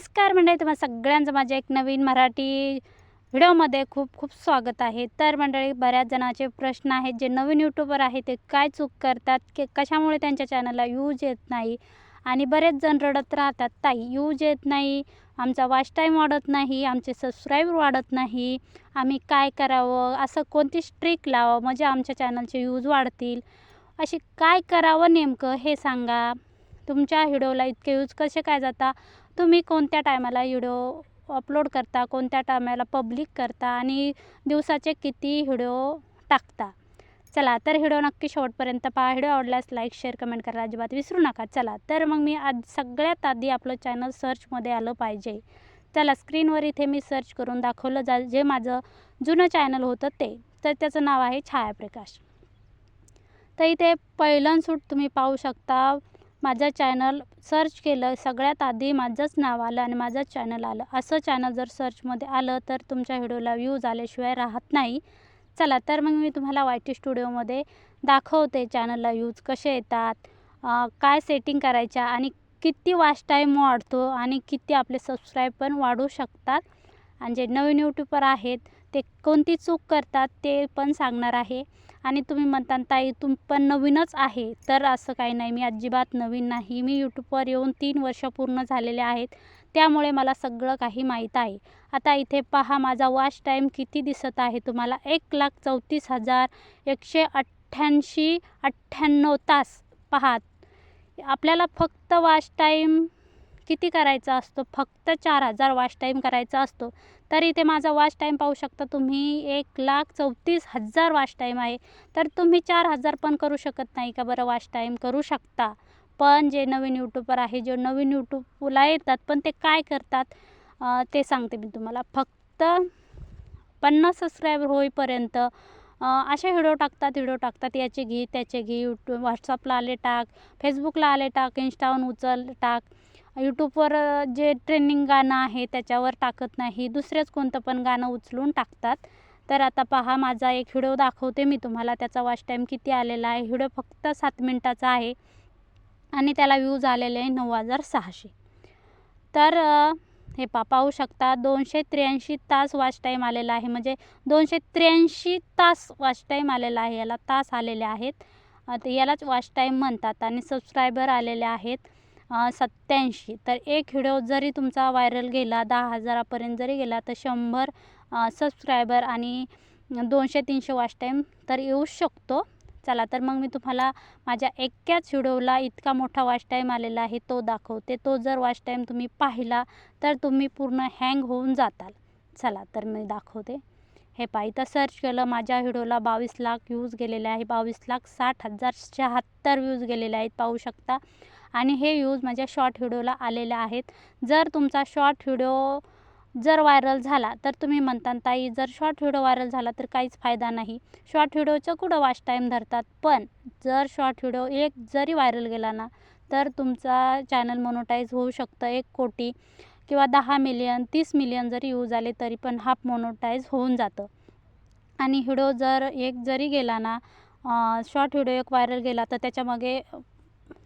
नमस्कार मंडळी तुम्हाला सगळ्यांचं माझ्या एक नवीन मराठी व्हिडिओमध्ये खूप खूप स्वागत आहे. तर मंडळी बऱ्याच जणांचे प्रश्न आहेत जे नवीन यूट्यूबर आहे ते काय चूक करतात की कशामुळे त्यांच्या चॅनलला यूज येत नाही? आणि बरेच जण रडत राहतात ताई यूज येत नाही आमचा वॉच टाईम वाढत नाही आमचे सबस्क्राईबर वाढत नाही आम्ही काय करावं? असं कोणती स्ट्रिक लावावं? म्हणजे आमच्या चॅनलचे यूज वाढतील. अशी काय करावं नेमकं हे सांगा. तुमच्या व्हिडिओला इतके यूज कसे काय जाता? तुम्ही कोणत्या टायमाला व्हिडिओ अपलोड करता कोणत्या टायमाला पब्लिक करता आणि दिवसाचे किती व्हिडिओ टाकता? चला तर व्हिडिओ नक्की शेवटपर्यंत पहा. व्हिडिओ आवडल्यास लाईक शेअर कमेंट करा अजिबात विसरू नका. चला तर मग मी आज सगळ्यात आधी आपलं चॅनल सर्चमध्ये आलं पाहिजे. चला स्क्रीनवर इथे मी सर्च करून दाखवलं जा जे माझं जुनं चॅनल होतं ते. तर त्याचं नाव आहे छायाप्रकाश. तर इथे पहिलं सूट तुम्ही पाहू शकता माझं चॅनल सर्च केलं सगळ्यात आधी माझंच नाव आलं आणि माझंच चॅनल आलं. असं चॅनल जर सर्चमध्ये आलं तर तुमच्या व्हिडिओला व्ह्यूज आल्याशिवाय राहत नाही. चला तर मग मी तुम्हाला वाय टी स्टुडिओमध्ये दाखवते चॅनलला व्ह्यूज कसे येतात काय सेटिंग करायच्या आणि किती वॉच टाईम वाढतो आणि किती आपले सबस्क्राईब पण वाढू शकतात. आणि जे नवीन यूट्यूबर आहेत ते कोणती चूक करतात ते पण सांगणार आहे. आणि तुम्ही म्हणता ताई तुम पण नवीनच आहे. तर असं काही नाही मी अजिबात नवीन नाही. मी यूट्यूबवर येऊन तीन वर्ष पूर्ण झालेले आहेत. त्यामुळे मला सगळं काही माहीत आहे. आता इथे पहा माझा वॉच टाईम किती दिसत आहे तुम्हाला? एक लाख चौतीस हजार एकशे अठ्ठ्याऐंशी अठ्ठ्याण्णव तास. पहा आपल्याला फक्त वॉच टाईम किती करायचा असतो? फक्त चार हजार वॉच टाईम करायचा असतो. तर इथे माझा वॉच टाईम पाहू शकता तुम्ही एक लाख चौतीस हजार वॉच टाईम आहे. तर तुम्ही चार हजार पण करू शकत नाही का बरं वॉच टाईम करू शकता. पण जे नवीन यूट्यूबर आहे जे नवीन यूट्यूबला येतात पण ते काय करतात? ते सांगते मी तुम्हाला. फक्त पन्नास सबस्क्रायबर होईपर्यंत असे व्हिडिओ टाकतात व्हिडिओ टाकतात. याचे घे त्याचे घे यूट्यूब व्हॉट्सअपला आले टाक फेसबुकला आले टाक इंस्टावरून उचल टाक. यूट्यूबवर जे ट्रेंडिंग गाणं आहे त्याच्यावर टाकत नाही. दुसरेच कोणतं पण गाणं उचलून टाकतात. तर आता पहा माझा एक व्हिडिओ दाखवते मी तुम्हाला. त्याचा वॉच टाईम किती आलेला आहे? व्हिडिओ फक्त सात मिनटाचा आहे. आणि त्याला व्ह्यूज आलेले आहे नऊ हजार सहाशे. तर हे पा पाहू शकता दोनशे त्र्याऐंशी तास वॉच टाईम आलेला आहे. म्हणजे दोनशे त्र्याऐंशी तास वॉच टाईम आलेला आहे. याला तास आलेले आहेत. तर यालाच वॉच टाईम म्हणतात. आणि सबस्क्रायबर आलेले आहेत. सत्याऐंशी तर एक व्हिडिओ जरी तुमचा व्हायरल गेला दहा हजारापर्यंत जरी गेला तर शंभर सबस्क्रायबर आणि दोनशे तीनशे वॉच टाईम तर येऊ शकतो. चला तर मग मी तुम्हाला माझ्या एक्क्याच व्हिडिओला इतका मोठा वॉच टाईम आलेला आहे तो दाखवते. तो जर वॉच टाईम तुम्ही पाहिला तर तुम्ही पूर्ण हँग होऊन जाताल. चला तर मी दाखवते. हे पहा इथं सर्च केलं माझ्या व्हिडिओला बावीस लाख व्ह्यूज गेलेले आहे. बावीस लाख साठ हजार शहात्तर व्ह्यूज गेलेले आहेत. पाहू शकता आणि हे व्ह्यूज माझ्या शॉर्ट व्हिडिओला आलेले आहेत. जर तुमचा शॉर्ट व्हिडिओ जर व्हायरल झाला तर तुम्ही म्हणता ताई जर शॉर्ट व्हिडिओ व्हायरल झाला तर काहीच फायदा नाही. शॉर्ट व्हिडिओचं कुठं वॉच टाईम धरतात? पण जर शॉर्ट व्हिडिओ एक जरी व्हायरल गेला ना तर तुमचा चॅनल मोनोटाईज होऊ शकतं एक कोटी किंवा दहा मिलियन तीस मिलियन जरी यूज आले तरी पण हाफ मोनोटाईज होऊन जातं. आणि व्हिडिओ जर एक जरी गेला ना शॉर्ट व्हिडिओ एक व्हायरल गेला तर त्याच्यामागे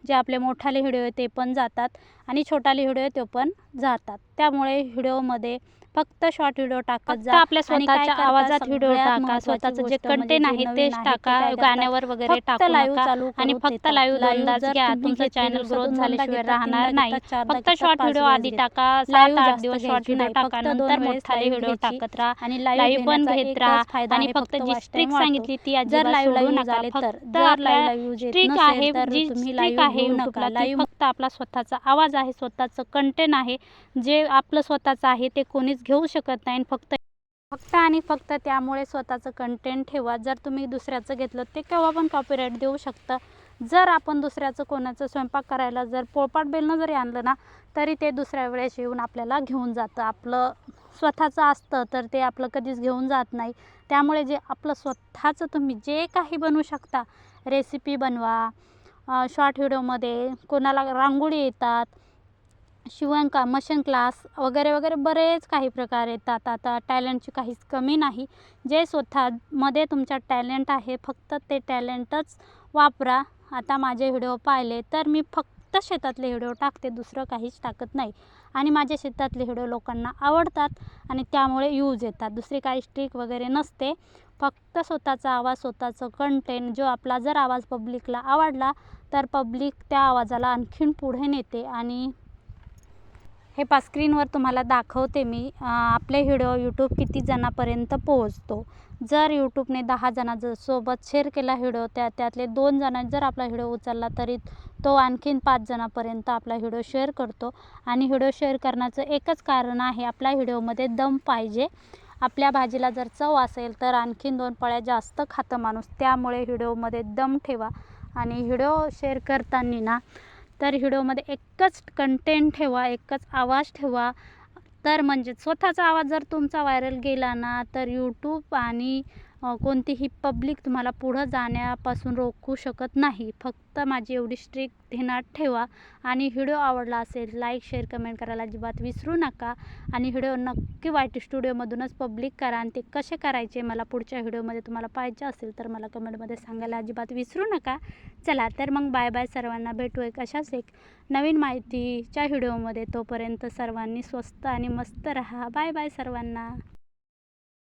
जे आपले मोठाले व्हिडिओ आहे ते पण जातात आणि छोटाले व्हिडिओ आहे तो पण जातात. त्यामुळे व्हिडिओमध्ये फक्त शॉर्ट व्हिडिओ टाकत जा आपल्या स्वतःच्या आवाजात व्हिडिओ टाका स्वतःचं जे गोष्ट म्हणजे कंटेंट आहे तेच टाका गाण्यावर वगैरे टाकू नका चालू आणि फक्त. लाईव्ह जर घ्या तुमचं चॅनल ग्रोथ झाल्याशिवाय राहणार नाही फक्त शॉर्ट व्हिडिओ आधी. टाका सात आठ दिवस शॉर्ट व्हिडिओ टाका नंतर मोठाले व्हिडिओ. टाकत राहा आणि लाईव्ह पण घेत राहा आणि फक्त जी स्ट्रिक. सांगितली ती जर यूज नका आले तर जर नसेल आहे जी स्ट्रिक लाईव्ह आहे यूट्यूबला लाईव्ह फक्त आपला स्वतःचा आवाज आहे स्वतःचं कंटेंट आहे जे आपलं स्वतःचं आहे ते कोणीच घेऊ शकत नाही फक्त फक्त आणि फक्त त्यामुळे स्वतःचं कंटेंट ठेवा. जर तुम्ही दुसऱ्याचं घेतलं ते केव्हा पण कॉपीराईट देऊ शकतं. जर आपण दुसऱ्याचं कोणाचं स्वयंपाक करायला जर पोळपाट बेलनं जरी आणलं ना तरी ते दुसऱ्या वेळेस येऊन आपल्याला घेऊन जातं. आपलं स्वतःचं असतं तर ते आपलं कधीच घेऊन जात नाही. त्यामुळे जे आपलं स्वतःचं तुम्ही जे काही बनवू शकता रेसिपी बनवा शॉर्ट व्हिडिओमध्ये कोणाला रांगोळी येतात शिवणकाम मशीन क्लास वगैरे वगैरे बरेच काही प्रकार येतात. आता टॅलेंटची काहीच कमी नाही. जे स्वतःमध्ये तुमच्या टॅलेंट आहे फक्त ते टॅलेंटच वापरा. आता माझे व्हिडिओ पाहिले तर मी फक्त फक्त शेतातले व्हिडिओ टाकते दुसरं काहीच टाकत नाही. आणि माझ्या शेतातले व्हिडिओ लोकांना आवडतात आणि त्यामुळे यूज येतात. दुसरी काही स्ट्रिक वगैरे नसते. फक्त स्वतःचा आवाज स्वतःचं कंटेंट जो आपला जर आवाज पब्लिकला आवडला तर पब्लिक त्या आवाजाला आणखीन पुढे नेते आणि हे पा स्क्रीनवर तुम्हाला दाखवते मी. आपले व्हिडिओ यूट्यूब किती जणांपर्यंत पोहोचतो? जर यूट्यूबने दहा जणा ज- सोबत शेअर केला व्हिडिओ त्या त्यातले दोन जणांनी जर आपला व्हिडिओ उचलला तरी तो आणखीन पाच जणांपर्यंत आपला व्हिडिओ शेअर करतो. आणि व्हिडिओ शेअर करण्याचं एकच कारण आहे आपल्या व्हिडिओमध्ये दम पाहिजे. आपल्या भाजीला जर चव असेल तर आणखीन दोन पळ्या जास्त खातं माणूस त्यामुळे व्हिडिओमध्ये दम ठेवा. आणि व्हिडिओ शेअर करताना ना तर व्हिडिओमध्ये एकच कंटेंट ठेवा एकच आवाज ठेवा. तर म्हणजे स्वतःचा आवाज जर तुमचा व्हायरल गेला ना तर यूट्यूब आणि कोणतीही पब्लिक तुम्हाला पुढं जाण्यापासून रोखू शकत नाही. फक्त माझी एवढी स्ट्रिक ध्यानात ठेवा. आणि व्हिडिओ आवडला असेल लाईक शेअर कमेंट करायला अजिबात विसरू नका. आणि व्हिडिओ नक्की वाईट स्टुडिओमधूनच पब्लिक करा. आणि ते कसे करायचे मला पुढच्या व्हिडिओमध्ये तुम्हाला पाहिजे असेल तर मला कमेंटमध्ये सांगायला अजिबात विसरू नका. चला तर मग बाय बाय सर्वांना. भेटू एक अशाच एक नवीन माहितीच्या व्हिडिओमध्ये तोपर्यंत सर्वांनी स्वस्त आणि मस्त रहा. बाय बाय सर्वांना.